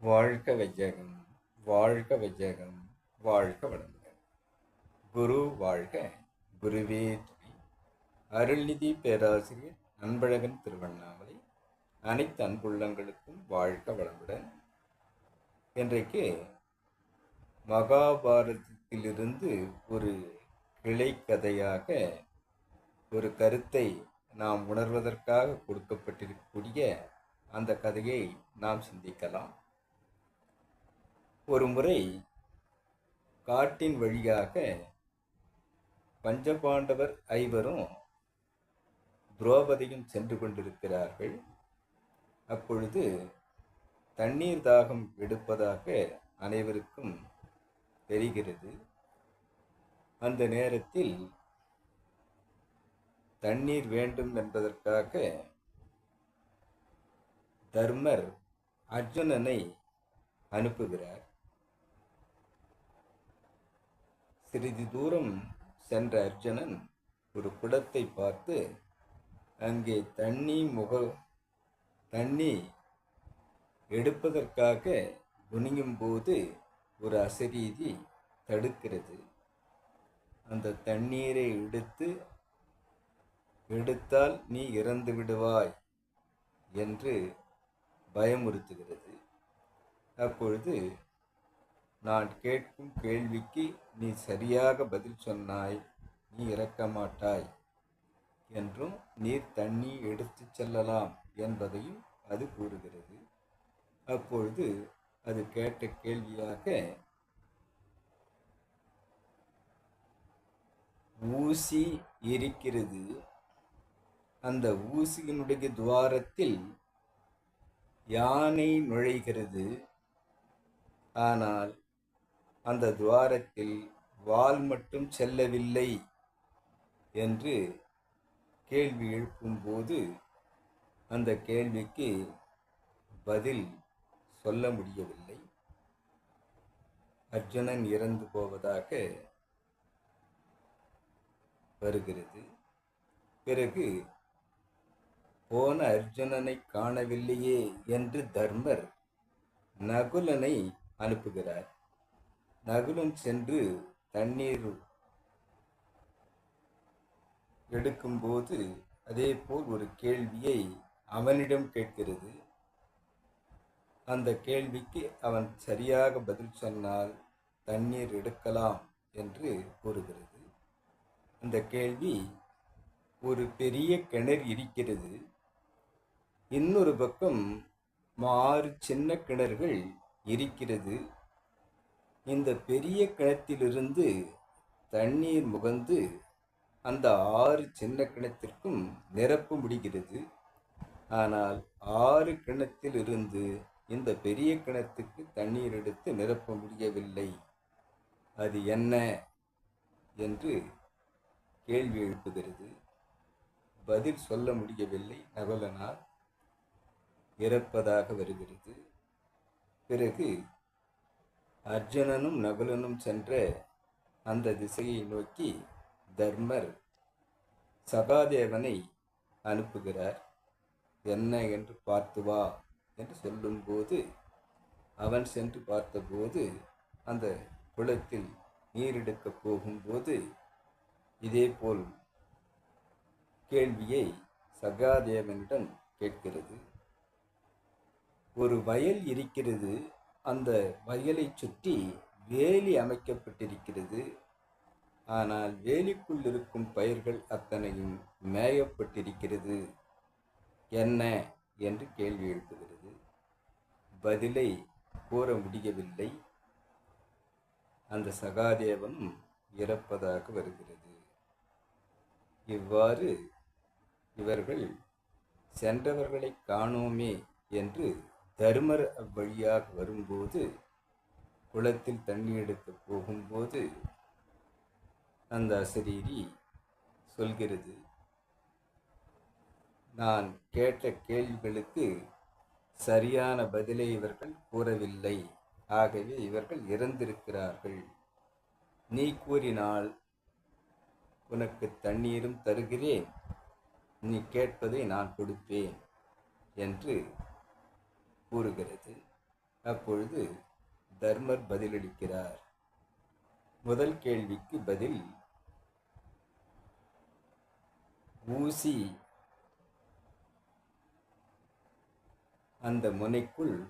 வாழ்க வெஜகம் வாழ்க வையகம் வாழ்க வளமுடன். குரு வாழ்க குருவே துணை. அருள்நிதி பேராசிரியர் அன்பழகன் திருவண்ணாமலை. அனைத்து அன்புள்ளங்களுக்கும் வாழ்க வளமுடன். இன்றைக்கு மகாபாரதத்திலிருந்து ஒரு கிளை கதையாக ஒரு கருத்தை நாம் உணர்வதற்காக கொடுக்கப்பட்டிருக்கக்கூடிய அந்த கதையை நாம் சிந்திக்கலாம். ஒரு முறை காட்டின் வழியாக பஞ்சபாண்டவர் ஐவரும் துரோபதியும் சென்று கொண்டிருக்கிறார்கள். அப்பொழுது தண்ணீர் தாகம் எடுப்பதாக அனைவருக்கும் தெரிகிறது. அந்த நேரத்தில் தண்ணீர் வேண்டும் என்பதற்காக தர்மர் அர்ஜுனனை அனுப்புகிறார். சிறிது தூரம் சென்ற அர்ஜுனன் ஒரு குடத்தை பார்த்து அங்கே தண்ணி முக தண்ணி எடுப்பதற்காக குனியும் போது ஒரு அசரீதி தடுக்கிறது. அந்த தண்ணீரை எடுத்து எடுத்தால் நீ இறந்து விடுவாய் என்று பயமுறுத்துகிறது. அப்பொழுது நான் கேட்கும் கேள்விக்கு நீ சரியாக பதில் சொன்னாய் நீ இறக்க மாட்டாய் என்றும் நீர் தண்ணி எடுத்து செல்லலாம் என்பதையும் அது கூறுகிறது. அப்பொழுது அது கேட்ட கேள்வியாக ஊசி இருக்கிறது. அந்த ஊசியினுடைய துவாரத்தில் யானை நுழைகிறது. ஆனால் அந்த துவாரத்தில் வால் மட்டும் செல்லவில்லை என்று கேள்வி எழுப்பும்போது அந்த கேள்விக்கு பதில் சொல்ல முடியவில்லை. அர்ஜுனன் இறந்து போவதாக வருகிறது. பிறகு போன அர்ஜுனனை காணவில்லையே என்று தர்மர் நகுலனை அனுப்புகிறார். நகுலன் சென்று தண்ணீர் எடுக்கும்போது அதே போல் ஒரு கேள்வியை அவனிடம் கேட்கிறது. அந்த கேள்விக்கு அவன் சரியாக பதில் சொன்னால் தண்ணீர் எடுக்கலாம் என்று கூறுகிறது. அந்த கேள்வி ஒரு பெரிய கிணறு இருக்கிறது. இன்னொரு பக்கம் ஆறு சின்ன கிணறுகள் இருக்கிறது. இந்த பெரிய கிணத்திலிருந்து தண்ணீர் முகந்து அந்த ஆறு சின்ன கிணத்திற்கும் நிரப்ப முடிகிறது. ஆனால் ஆறு கிணத்தில் இருந்து இந்த பெரிய கிணத்துக்கு தண்ணீர் எடுத்து நிரப்ப முடியவில்லை. அது என்ன? என்று கேள்வி எழுப்புகிறது. பதில் சொல்ல முடியவில்லை. நகுலனால் இறப்பதாக வருகிறது. பிறகு அர்ஜுனனும் நகுலனும் சென்ற அந்த திசையை நோக்கி தர்மர் சகாதேவனை அனுப்புகிறார். என்ன என்று பார்த்து வா என்று சொல்லும்போது அவன் சென்று பார்த்தபோது அந்த குளத்தில் நீரெடுக்கப் போகும்போது இதேபோல் கேள்வியை சகாதேவனிடம் கேட்கிறது. ஒரு வயல் இருக்கிறது அந்த வயலை சுற்றி வேலி அமைக்கப்பட்டிருக்கிறது. ஆனால் வேலிக்குள் இருக்கும் பயிர்கள் அத்தனையும் மேயப்பட்டிருக்கிறது. என்ன என்று கேள்வி எழுப்புகிறது. பதிலை கூற முடியவில்லை. அந்த சகாதேவனும் இறப்பதாக வருகிறது. இவ்வாறு இவர்கள் சென்றவர்களை காணோமே என்று தருமர் அவ்வழியாக வரும்போது குளத்தில் தண்ணி எடுக்க போகும்போது அந்த அசரீரி சொல்கிறது நான் கேட்ட கேள்விகளுக்கு சரியான பதிலை இவர்கள் கூறவில்லை. ஆகவே இவர்கள் இறந்திருக்கிறார்கள். நீ கூறினால் உனக்கு தண்ணீரும் தருகிறேன். நீ கேட்பதை நான் கொடுப்பேன் என்று கூறுகிறது. அப்பொழுது தர்மர் பதிலளிக்கிறார். முதல் கேள்விக்கு பதில் ஊசி அந்த முனைக்குள்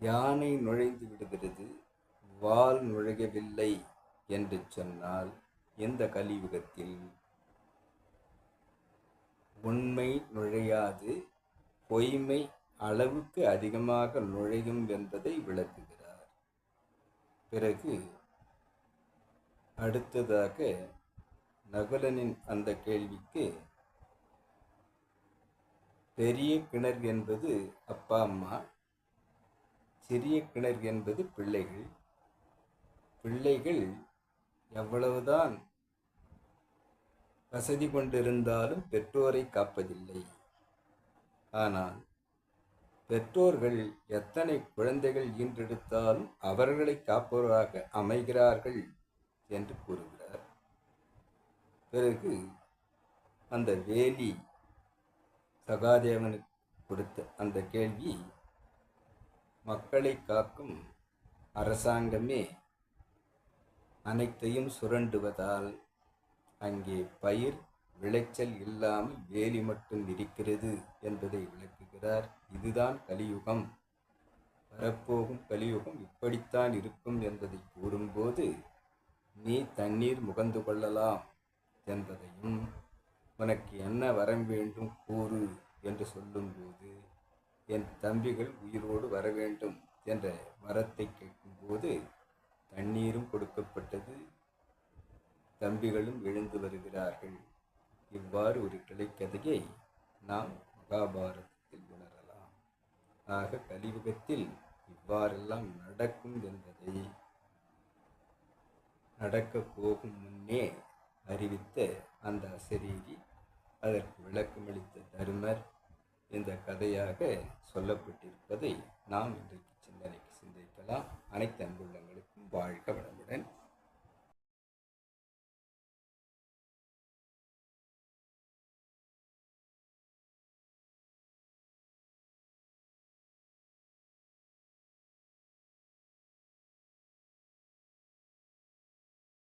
யானை நுழைந்து விடுகிறது வால் நுழையவில்லை என்று சொன்னால் எந்த கலியுகத்தில்? உண்மை நுழையாது பொய்மை அளவுக்கு அதிகமாக நுழையும் என்பதை விளக்குகிறார். பிறகு அடுத்ததாக நகுலனின் அந்த கேள்விக்கு பெரிய கிணறு என்பது அப்பா அம்மா சிறிய கிணறு என்பது பிள்ளைகள். பிள்ளைகள் எவ்வளவுதான் வசதி கொண்டிருந்தாலும் பெற்றோரை காப்பதில்லை. ஆனால் பெற்றோர்கள் எத்தனை குழந்தைகள் ஈன்றெடுத்தாலும் அவர்களை காப்பவராக அமைகிறார்கள் என்று கூறுகிறார். பிறகு அந்த வேலி சகாதேவனுக்கு கொடுத்த அந்த கேள்வி மக்களை காக்கும் அரசாங்கமே அனைத்தையும் சுரண்டுவதால் அங்கே பயிர் விளைச்சல் இல்லாமல் வேலி மட்டும் இருக்கிறது என்பதை விளக்குகிறார். இதுதான் கலியுகம். வரப்போகும் கலியுகம் இப்படித்தான் இருக்கும் என்பதை கூறும்போது நீ தண்ணீர் முகந்து கொள்ளலாம் என்பதையும் உனக்கு என்ன வரம் வேண்டும் கூறு என்று சொல்லும்போது என் தம்பிகள் உயிரோடு வர வேண்டும் என்ற வரத்தை கேட்கும்போது தண்ணீரும் கொடுக்கப்பட்டது. தம்பிகளும் எழுந்து வருகிறார்கள் இவ்வாறு ஒரு கிளைக்கதையை நாம் மகாபாரதத்தில் உணரலாம். ஆக கலியுகத்தில் இவ்வாறெல்லாம் நடக்கும் என்பதை நடக்கப் போகும் முன்னே அறிவித்த அந்த அசரீரி அதற்கு விளக்கமளித்த தருமர் இந்த கதையாக சொல்லப்பட்டிருப்பதை நாம் இன்றைக்கு சிந்தனைக்கு சிந்திக்கலாம். அனைத்து அன்புள்ளங்களுக்கும் வாழ்க வளமுடன்.